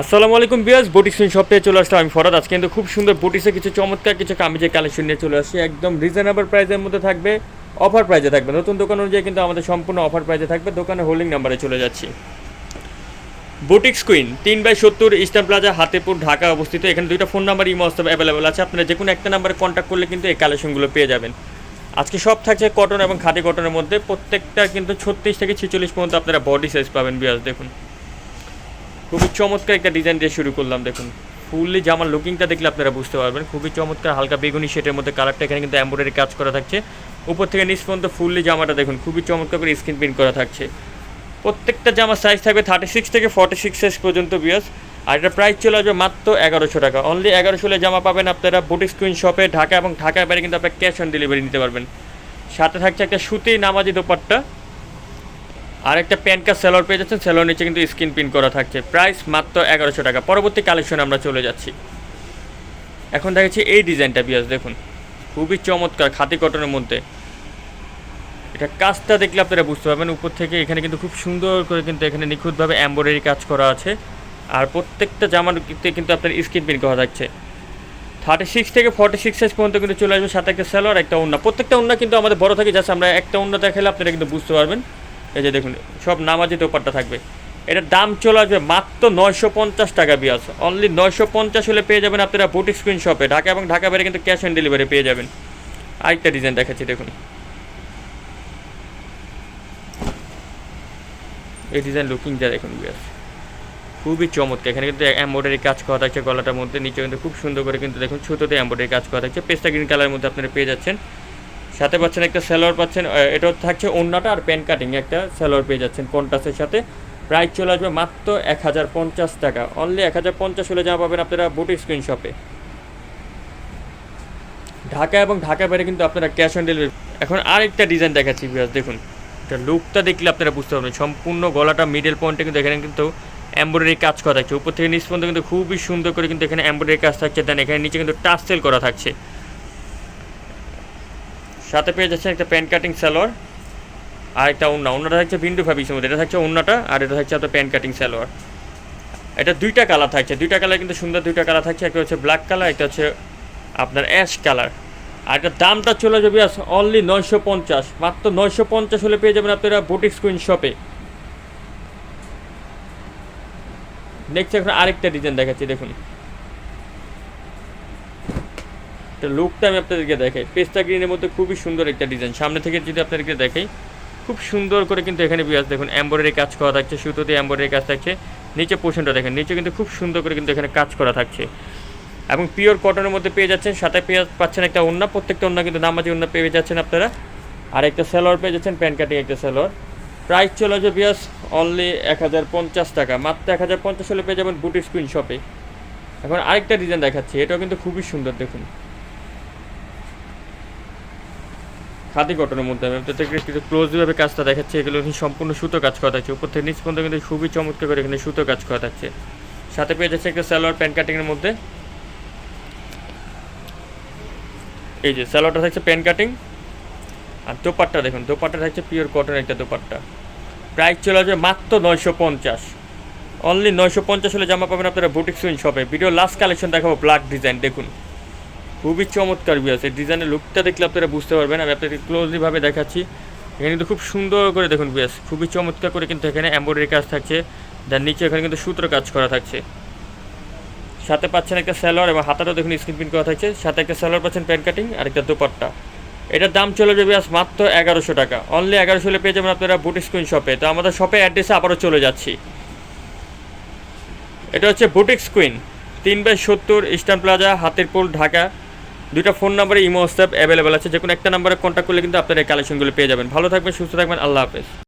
আসসালামু আলাইকুম বিয়াস বুটিক্সিন শপে চলে আসলাম আমি ফরাদ। আজকে কিন্তু খুব সুন্দর বুটিক্সে কিছু চমৎকার কিছু কামিজের কালেকশন নিয়ে চলে আসছি। একদম রিজনেবল প্রাইসের মধ্যে থাকবে অফার প্রাইসে থাকবে। নতুন দোকান অনুযায়ী কিন্তু আমাদের সম্পূর্ণ অফার প্রাইসে থাকবে। দোকানে হোল্ডিং নাম্বারে চলে যাচ্ছি। বুটিক্স কুইন তিন বাই সত্তর ইস্টার্ন প্লাজা হাতেপুর ঢাকা অবস্থিত। এখানে দুইটা ফোন নাম্বার ইমো অ্যাভেলেবেল আছে। আপনারা যে কোনো একটা নাম্বারে কন্ট্যাক্ট করলে কিন্তু এই কালেকশনগুলো পেয়ে যাবেন। আজকে সব থাকছে কটন এবং খাদি কটনের মধ্যে। প্রত্যেকটা কিন্তু ছত্রিশ থেকে ছিচল্লিশ পর্যন্ত আপনারা বডি সাইজ পাবেন বিয়াস দেখুন। খুবই চমৎকার একটা ডিজাইন দিয়ে শুরু করলাম, দেখুন। ফুললি জামার লুকিংটা দেখলে আপনারা বুঝতে পারবেন, খুবই চমৎকার, হালকা বেগুনি শেটের মধ্যে কালারটা এখানে কিন্তু এম্ব্রয়ডারি কাজ করা থাকছে। উপর থেকে নিচ পর্যন্ত ফুললি জামাটা দেখুন, খুবই চমৎকার করে স্ক্রিন প্রিন্ট করা থাকছে। প্রত্যেকটা জামার সাইজ থাকবে থার্টি সিক্স থেকে ফর্টি সিক্স সাইজ পর্যন্ত বিয়াস আর এটা প্রাইস চলে আসবে মাত্র এগারোশো টাকা। অনলি এগারোশো জামা পাবেন আপনারা বুটিক স্ক্রিন শপে ঢাকা এবং ঢাকার বাইরে কিন্তু আপনারা ক্যাশ অন ডেলিভারি নিতে পারবেন। সাথে থাকছে একটা সুতি নামাজি দোপাট্টা। আর একটা প্যান্ট কার্ড সেলর পেয়ে যাচ্ছেন। সেলর নিচে কিন্তু স্ক্রিন প্রিন্ট করা থাকছে। প্রাইস মাত্র এগারোশো টাকা। পরবর্তী কালেকশনে আমরা চলে যাচ্ছি। এখন দেখাচ্ছি এই ডিজাইনটা বিয়াস, দেখুন। খুবই চমৎকার খাতি কটনের মধ্যে। এটা কাজটা দেখলে আপনারা বুঝতে পারবেন। উপর থেকে এখানে কিন্তু খুব সুন্দর করে কিন্তু এখানে নিখুঁতভাবে এম্ব্রয়ডারি কাজ করা আছে। আর প্রত্যেকটা জামার কিন্তু আপনার স্ক্রিন প্রিন্ট করা থাকছে। থার্টি সিক্স থেকে ফর্টি সিক্স সাইজ পর্যন্ত কিন্তু চলে আসবে। সাথে একটা স্যালোয়ার একটা উন্না প্রত্যেকটা উন্না কিন্তু আমাদের বড় থাকে জাস্ট আমরা একটা উন্না দেখালে আপনারা কিন্তু বুঝতে পারবেন। এই যে দেখুন, সব নামাজি দোপারটা থাকবে। এটার দাম চলে আসবে মাত্র নয়শো পঞ্চাশ টাকা বিয়াস। অনলি নয়শো পঞ্চাশ হলে পেয়ে যাবেন আপনারা বুটিক স্ক্রিন শপে ঢাকা এবং ঢাকা বাইরে কিন্তু ক্যাশ অন ডেলিভারি পেয়ে যাবেন। আরেকটা ডিজাইন দেখাচ্ছি, দেখুন। এই ডিজাইন লুকিংটা দেখুন বিয়াস। খুবই চমৎকার। এখানে কিন্তু এম্ব্রয়ডারি কাজ করা থাকছে গলাটার মধ্যে নিচে কিন্তু খুব সুন্দর করে কিন্তু দেখুন ছুতোতে এম্ব্রয়ডারি কাজ করা থাকছে। পেস্তা গ্রিন কালারের মধ্যে আপনারা পেয়ে যাচ্ছেন। সাথে পাচ্ছেন একটা স্যালোয়ার পাচ্ছেন এটাও থাকছে ওন্নাটা আর প্যান কাটিং একটা স্যালোয়ার পেয়ে যাচ্ছেন কন্টাসের সাথে। প্রাইস চলে আসবে মাত্র এক হাজার পঞ্চাশ টাকা। অনলি এক হাজার পঞ্চাশ হলে যা পাবেন আপনারা বুটিক স্ক্রিন শপে ঢাকা এবং ঢাকা বাইরে কিন্তু আপনারা ক্যাশ অন ডেলিভারি এখন আরেকটা ডিজাইন দেখাচ্ছি বিয়াস দেখুন। এটা লুকটা দেখলে আপনারা বুঝতে পারবেন। সম্পূর্ণ গলাটা মিডল পয়েন্টে কিন্তু এখানে কিন্তু এম্ব্রয়ডারি কাজ করা থাকছে। উপর থেকে নিচ কিন্তু খুবই সুন্দর করে কিন্তু এখানে এম্ব্রয়ডারি কাজ থাকছে। দেন এখানে নিচে কিন্তু টাস্টেল করা থাকছে। সাথে পেয়ে যাচ্ছে একটা প্যান্ট কাটিং স্যালোয়ার আর একটা উন্না। উন্নাটা থাকছে বিন্দু ফাবিসের মধ্যে এটা থাকছে উন্নাটা, আর এটা থাকছে আপনার প্যান্ট কাটিং স্যালোয়ার এটা দুইটা কালার থাকছে। দুইটা কালার কিন্তু সুন্দর দুইটা কালার থাকছে। একটা হচ্ছে ব্ল্যাক কালার, একটা হচ্ছে আপনার অ্যাশ কালার। আর এটার দামটা চলে যাবে অনলি নয়শো পঞ্চাশ। মাত্র নয়শো পঞ্চাশ হলে পেয়ে যাবেন আপনারা বুটিক স্কুইন শপে নেক্সট এখন আরেকটা ডিজাইন দেখাচ্ছি, দেখুন। এটা লুকটা আমি আপনাদেরকে দেখাই। পেস্তা গ্রিনের মধ্যে খুবই সুন্দর একটা ডিজাইন সামনে থেকে যদি আপনাদেরকে দেখাই, খুব সুন্দর করে কিন্তু এখানে বিয়াস দেখুন এম্ব্রয়ডারি কাজ করা থাকছে, সুতোতে এম্ব্রয়ডারি কাজ থাকছে, নিচে পোর্শনটা দেখেন, নিচে কিন্তু খুব সুন্দর করে কিন্তু এখানে কাজ করা থাকছে। এবং পিওর কটনের মধ্যে পেয়ে যাচ্ছেন, সাথে পেয়ে পাচ্ছেন একটা ওন্না প্রত্যেকটা ওন্না কিন্তু নামাজি ওন্না পেয়ে যাচ্ছেন আপনারা। আর একটা স্যালোয়ার পেয়ে যাচ্ছেন প্যান্ট কাটিং একটা স্যালোয়ার প্রাইস চলে যাবে বিয়াস অনলি এক হাজার পঞ্চাশ টাকা। মাত্র এক হাজার পঞ্চাশ হলে পেয়ে যাবেন বুটিক স্ক্রিন শপে এখন আরেকটা ডিজাইন দেখাচ্ছি, এটাও কিন্তু খুবই সুন্দর দেখুন। খাদি কটনের মধ্যে আমি আপনাদেরকে কিন্তু ক্লোজভাবে কাজটা দেখাচ্ছি। এগুলো সম্পূর্ণ সুতো কাজ করা থাকছে। উপর থেকে নিচ পর্যন্ত কিন্তু খুবই চমৎকার করে এখানে সুতো কাজ করা থাকছে। সাথে পেয়ে যাচ্ছে একটা স্যালোয়ার প্যান্ট কাটিংয়ের মধ্যে। এই যে স্যালোয়ারটা থাকছে প্যান্ট কাটিং আর দোপাট্টা দেখুন, দোপাট্টা থাকছে পিওর কটন একটা দোপাট্টা। প্রাইস চলে আসবে মাত্র নয়শো পঞ্চাশ। অনলি নয়শো পঞ্চাশ হলে জামা পাবেন আপনারা বুটিক সুইন শপে ভিডিও লাস্ট কালেকশন দেখাবো ব্ল্যাক ডিজাইন দেখুন। খুবই চমৎকার বিয়াস এই ডিজাইনের লুকটা দেখলে আপনারা বুঝতে পারবেন। আমি আপনাদের ক্লোজলিভাবে দেখাচ্ছি। এখানে কিন্তু খুব সুন্দর করে দেখুন বিয়াস খুবই চমৎকার করে কিন্তু এখানে এম্ব্রয়ডারি কাজ থাকছে। যার নিচে এখানে কিন্তু সূত্র কাজ করা থাকছে। সাথে পাচ্ছেন একটা স্যালোয়ার এবং হাতাটাও দেখুন স্ক্রিন প্রিন্ট করা থাকছে। সাথে একটা স্যালোয়ার পাচ্ছেন প্যান্ট কাটিং আর একটা দোপাট্টা। এটার দাম চলে যাবে আজ মাত্র এগারোশো টাকা। অনলি এগারোশো হলে পেয়ে যাবেন আপনারা বুটিক স্ক্রিন শপে তো আমাদের শপে অ্যাড্রেসে আবারও চলে যাচ্ছি। এটা হচ্ছে বুটিক স্কুইন তিন বাই সত্তর ইস্টার্ন প্লাজা হাতিরপুল, ঢাকা। দুইটা ফোন নাম্বারে, ইমো, হোয়াটসঅ্যাপ অ্যাভেলেবেল আছে। যে কোনো একটা নাম্বারে কন্ট্যাক্ট করলে কিন্তু আপনারা এই কালেকশনগুলো পেয়ে যাবেন। ভালো থাকবেন, সুস্থ থাকবেন, আল্লাহ হাফেজ।